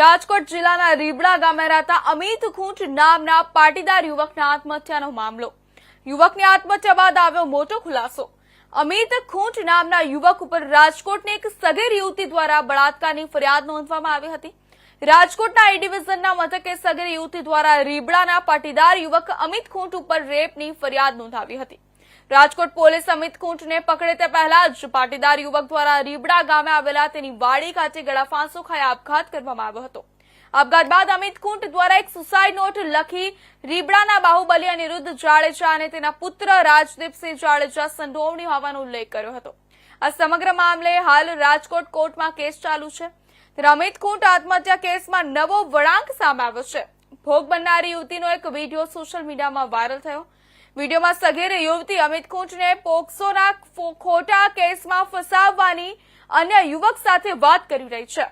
રાજકોટ જિલ્લાના રીબડા ગામે રહેતા અમિત ખૂંટ નામના પાટીદાર યુવકના આત્મહત્યાનો મામલો. યુવકની આત્મહત્યા બાદ આવ્યો મોટો ખુલાસો. અમિત ખૂંટ નામના યુવક ઉપર રાજકોટની એક સગીર યુવતી દ્વારા બળાત્કારની ફરિયાદ નોંધવામાં આવી હતી. રાજકોટના એ ડિવિઝનના મથકે સગીર યુવતી દ્વારા રીબડાના પાટીદાર યુવક અમિત ખૂંટ ઉપર રેપની ફરિયાદ નોંધાવી હતી. રાજકોટ પોલીસ અમિત કુંટને પકડે તે પહેલા જ પાટીદાર યુવક દ્વારા રીબડા ગામે આવેલા તેની વાડી ખાતે ગળાફાંસો ખાઈ આપઘાત કરવામાં આવ્યો હતો. આપઘાત બાદ અમિત કુંટ દ્વારા એક સુસાઇડ નોટ લખી રીબડાના બાહુબલી અનિરુદ્ધ જાડેજા અને તેના પુત્ર રાજદીપસિંહ જાડેજા સંડોવણી હોવાનો ઉલ્લેખ કર્યો હતો. આ સમગ્ર મામલે હાલ રાજકોટ કોર્ટમાં કેસ ચાલુ છે. ત્યારે અમિત કુંટ આત્મહત્યા કેસમાં નવો વળાંક સામે આવ્યો છે. ભોગ બનનારી યુવતીનો એક વીડિયો સોશિયલ મીડિયામાં વાયરલ થયો. વિડીયોમાં સગીર યુવતી અમિત કુંચને પોક્સોના ખોટા કેસમાં ફસાવવાની અન્ય યુવક સાથે વાત કરી રહી છે.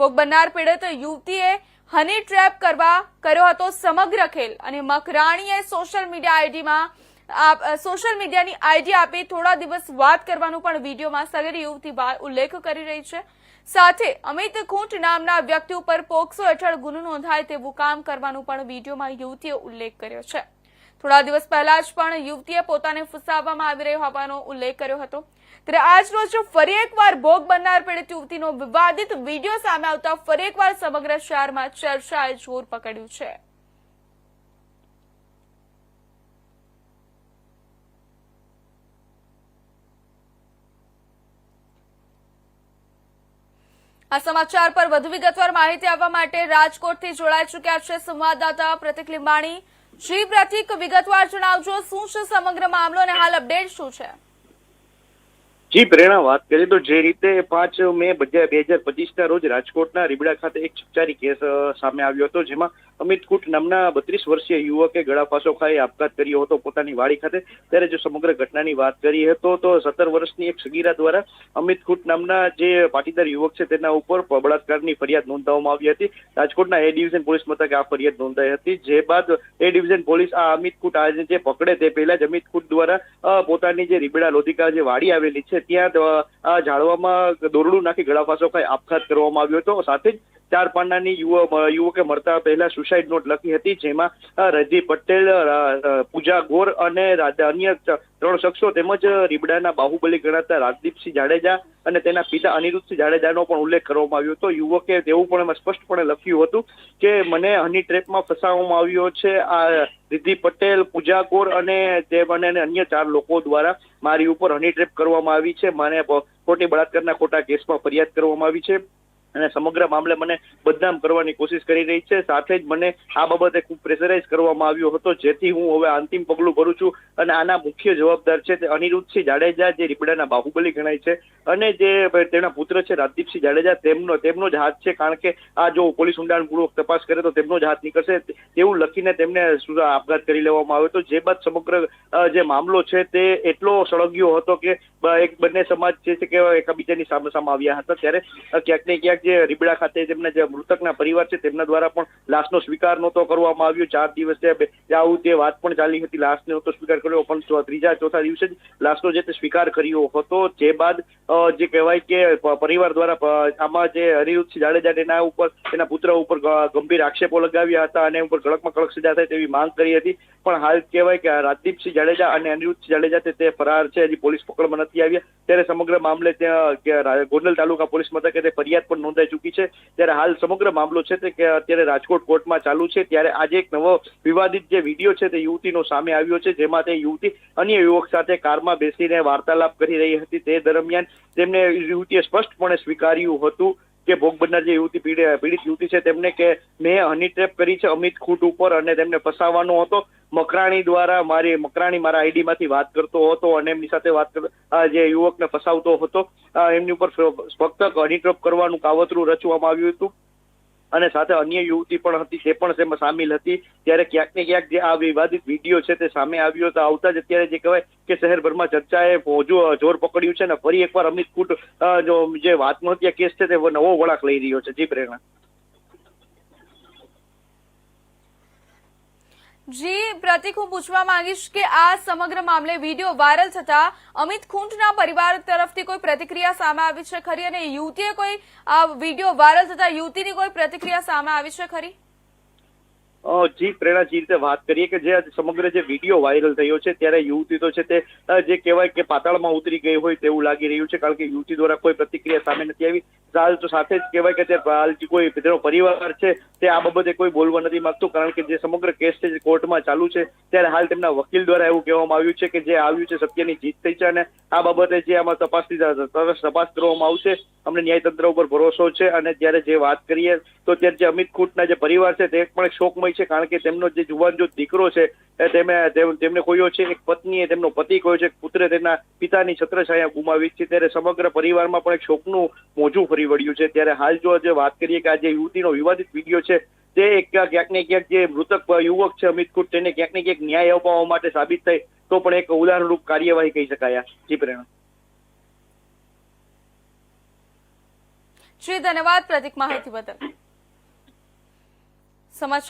ભોગ બનનાર પીડિત યુવતીએ હની ટ્રેપ કરવા કર્યો હતો સમગ્ર ખેલ અને મકરાણીએ સોશિયલ મીડિયા આઈડીમાં સોશિયલ મીડિયાની આઈડી આપી થોડા દિવસ વાત કરવાનું પણ વિડીયોમાં સગીર યુવતી ઉલ્લેખ કરી રહી છે. સાથે અમિત ખૂંટ નામના વ્યક્તિ ઉપર પોક્સો હેઠળ ગુનો નોંધાય તેવું કામ કરવાનું પણ વિડીયોમાં યુવતીએ ઉલ્લેખ કર્યો છે. થોડા દિવસ પહેલા જ પણ યુવતીએ પોતાને ફસાવવામાં આવી રહ્યો હોવાનો ઉલ્લેખ કર્યો હતો. ત્યારે આજ ફરી એકવાર ભોગ બનનાર પીડિત યુવતીનો વિવાદિત વીડિયો સામે આવતા ફરી એકવાર સમગ્ર શહેરમાં ચર્ચાએ જોર પકડ્યું છે. આ સમાચાર પર વધુ વિગતવાર માહિતી આપવા માટે રાજકોટથી જોડાઈ ચુક્યા છે સંવાદદાતા પ્રતિક લીંબાણી. જી પ્રતિક, વિગતવાર જણાવજો, શું છે સમગ્ર મામલો અને હાલ અપડેટ શું છે? જી, પ્રેરણા વાત કરીએ તો જે રીતે પાંચ મે બે હજાર પચીસ ના રોજ રાજકોટના રીબડા ખાતે એક ચકચારી કેસ સામે આવ્યો હતો, જેમાં અમિત કુટ નામના બત્રીસ વર્ષીય યુવકે ગળાફાંસો ખાઈ આપઘાત કર્યો હતો પોતાની વાડી ખાતે. ત્યારે જો સમગ્ર ઘટનાની વાત કરીએ તો તો સત્તર વર્ષની એક સગીરા દ્વારા અમિત કુટ નામના જે પાટીદાર યુવક છે તેના ઉપર બળાત્કારની ફરિયાદ નોંધાવવામાં આવી હતી. રાજકોટના એ ડિવિઝન પોલીસ મથકે આ ફરિયાદ નોંધાઈ હતી. જે બાદ એ ડિવિઝન પોલીસ આ અમિત કુટ આજે જે પકડે તે પહેલા જ અમિત કુટ દ્વારા પોતાની જે રીબેડા લોધિકા જે વાડી આવેલી છે, ત્યાં આ ઝાડવામાં દોરડું નાખી ગળાફાસો ખાઈ આપઘાત કરવામાં આવ્યો હતો. સાથે જ ચાર યુવ યુવકે મળતા પહેલા સુસાઇડ નોટ લખી હતી, જેમાં રજી પટેલ પૂજા ગોર અને અન્ય ત્રણ શખ્સો તેમજ રીબડાના બાહુબલી ગણાતા રાજદીપસિંહ જાડેજા અને તેના પિતા અનિરુદ્ધસિંહ જાડેજાનો પણ ઉલ્લેખ કરવામાં આવ્યો હતો. યુવકે તેવું પણ એમાં સ્પષ્ટપણે લખ્યું હતું કે, મને હની ટ્રેપમાં ફસાવવામાં આવ્યો છે. આ, રિદ્ધિ પટેલ, પૂજા ગોર અને તે અને અન્ય ચાર લોકો દ્વારા મારી ઉપર હની ટ્રેપ કરવામાં આવી છે. મને ખોટી બળાત્કારના ખોટા કેસમાં ફરિયાદ કરવામાં આવી છે. અને સમગ્ર મામલે મને બદનામ કરવાની કોશિશ કરી રહી છે. સાથે જ મને આ બાબતે ખૂબ પ્રેશરાઇઝ કરવામાં આવ્યો હતો, જેથી હું હવે અંતિમ પગલું ભરું છું અને આના મુખ્ય જવાબદાર છે તે અનિરુદ્ધસિંહ જાડેજા, જે રીપડાના બાહુબલી ગણાય છે અને જે તેના પુત્ર છે રાજદીપસિંહ જાડેજા, તેમનો તેમનો જ હાથ છે, કારણ કે આ જો પોલીસ ઊંડાણપૂર્વક તપાસ કરે તો તેમનો જ હાથ નીકળશે. તેવું લખીને તેમને આપઘાત કરી લેવામાં આવ્યો હતો. જે બાદ સમગ્ર જે મામલો છે તે એટલો સળગ્યો હતો કે એક બંને સમાજ જે છે કે એકબીજાની સામે સામે આવ્યા હતા. ત્યારે ક્યાંક ને ક્યાંક જે રીબડા ખાતે તેમના જે મૃતકના પરિવાર છે, તેમના દ્વારા પણ લાશનો સ્વીકાર નહોતો કરવામાં આવ્યો. ચાર દિવસ આવું તે વાત પણ ચાલી હતી. લાશને નહોતો સ્વીકાર કર્યો. પણ ત્રીજા, ચોથા દિવસે જ લાશનો જે તે સ્વીકાર કર્યો હતો. જે બાદ જે કહેવાય કે પરિવાર દ્વારા આમાં જે હરિરુદ્ધસિંહ જાડેજા તેના ઉપર તેના પુત્ર ઉપર ગંભીર આક્ષેપો લગાવ્યા હતા અને ઉપર કડકમાં કડક સજા થાય તેવી માંગ કરી હતી. પણ હાલ કહેવાય કે રાજદીપસિંહ જાડેજા અને અનિરુદ્ધસિંહ જાડેજા તે- ફરાર છે. હજી પોલીસ પકડમાં નથી આવ્યા. ત્યારે સમગ્ર મામલે ત્યાં ગોંડલ તાલુકા પોલીસ મથકે તે ફરિયાદ પણ નોંધાઈ ચૂકી છે. ત્યારે હાલ સમગ્ર મામલો છે તે અત્યારે રાજકોટ કોર્ટમાં ચાલુ છે. ત્યારે આજે એક નવો વિવાદિત જે વીડિયો છે તે યુવતીનો સામે આવ્યો છે, જેમાં તે યુવતી અન્ય યુવક સાથે કારમાં બેસીને વાર્તાલાપ કરી રહી હતી. તે દરમિયાન તેમને યુવતીએ સ્પષ્ટપણે સ્વીકાર્યું હતું. કે ભોગ બનનાર જે યુવતી પીડિત યુવતી છે, તેમને કે મેં હની ટ્રેપ કરી છે અમિત ખૂટ ઉપર અને તેમને ફસાવવાનો હતો. મકરાણી દ્વારા મારી મકરાણી મારા આઈડી માંથી વાત કરતો હતો અને એમની સાથે વાત જે યુવકને ફસાવતો હતો એમની ઉપર ફક્ત હની ટ્રેપ કરવાનું કાવતરું રચવામાં આવ્યું હતું. અને સાથે અન્ય યુવતી પણ હતી તે પણ તેમાં સામેલ હતી. ત્યારે ક્યાંક ને ક્યાંક જે આ વિવાદિત વીડિયો છે તે સામે આવ્યો. તો આવતા જ અત્યારે જે કહેવાય કે શહેરભરમાં ચર્ચાએ જો- જોર પકડ્યું છે ને ફરી એકવાર અમિત કુટ જે આત્મહત્યા કેસ છે તે નવો વળાંક લઈ રહ્યો છે. જી પ્રેરણા. જી, પ્રતિક હું પૂછવા માંગીશ કે આ સમગ્ર મામલે વીડિયો વાયરલ થતા અમિત ખૂંટના પરિવાર તરફથી કોઈ પ્રતિક્રિયા સામે આવી છે ખરી? અને યુવતીએ કોઈ આ વીડિયો વાયરલ થતા યુવતીની કોઈ પ્રતિક્રિયા સામે આવી છે ખરી? જી પ્રેરણા જી રીતે વાત કરીએ કે જે સમગ્ર જે વીડિયો વાયરલ થયો છે, ત્યારે યુવતી તો છે તે જે કહેવાય કે પાતાળમાં ઉતરી ગઈ હોય તેવું લાગી રહ્યું છે, કારણ કે યુવતી દ્વારા કોઈ પ્રતિક્રિયા સામે નથી આવી. હાલ તો સાથે જ કહેવાય કે તે, હાલ જે કોઈ તેનો પરિવાર છે, તે આ બાબતે કોઈ બોલવા નથી માંગતું, કારણ કે જે સમગ્ર કેસ છે જે કોર્ટમાં ચાલુ છે, ત્યારે હાલ તેમના વકીલ દ્વારા એવું કહેવામાં આવ્યું છે કે જે આવ્યું છે સત્યની જીત થઈ છે અને આ બાબતે જે આમાં તપાસ તપાસ કરવામાં આવશે. અમને ન્યાયતંત્ર ઉપર ભરોસો છે અને જ્યારે જે વાત કરીએ, તો ત્યારે જે અમિત ખૂટના જે પરિવાર છે, તે પણ શોકમય છે, કારણ કે તેમનો જે જુવાન જો દીકરો છે તેમને ખોયો છે, એક પત્નીએ તેમનો પતિ ખોયો છે પુત્રે તેના પિતાની છત્રછાયા ગુમાવી છે, ત્યારે સમગ્ર પરિવારમાં પણ એક શોકનું મોજું ફરી વળ્યું છે. ત્યારે હાલ જે વાત કરીએ કે આ જે યુવતીનો વિવાદિત વીડિયો છે, તે એક ક્યાંક ને ક્યાંક જે મૃતક યુવક છે, અમિત ખૂટ તેને ક્યાંક ને ક્યાંક ન્યાય અપાવવા માટે સાબિત થાય તો પણ એક ઉદાહરણરૂપ કાર્યવાહી કહી શકાય. જી પ્રેરણા. શ્રી, ધન્યવાદ પ્રતિક માહિતી બદલ. સમાચાર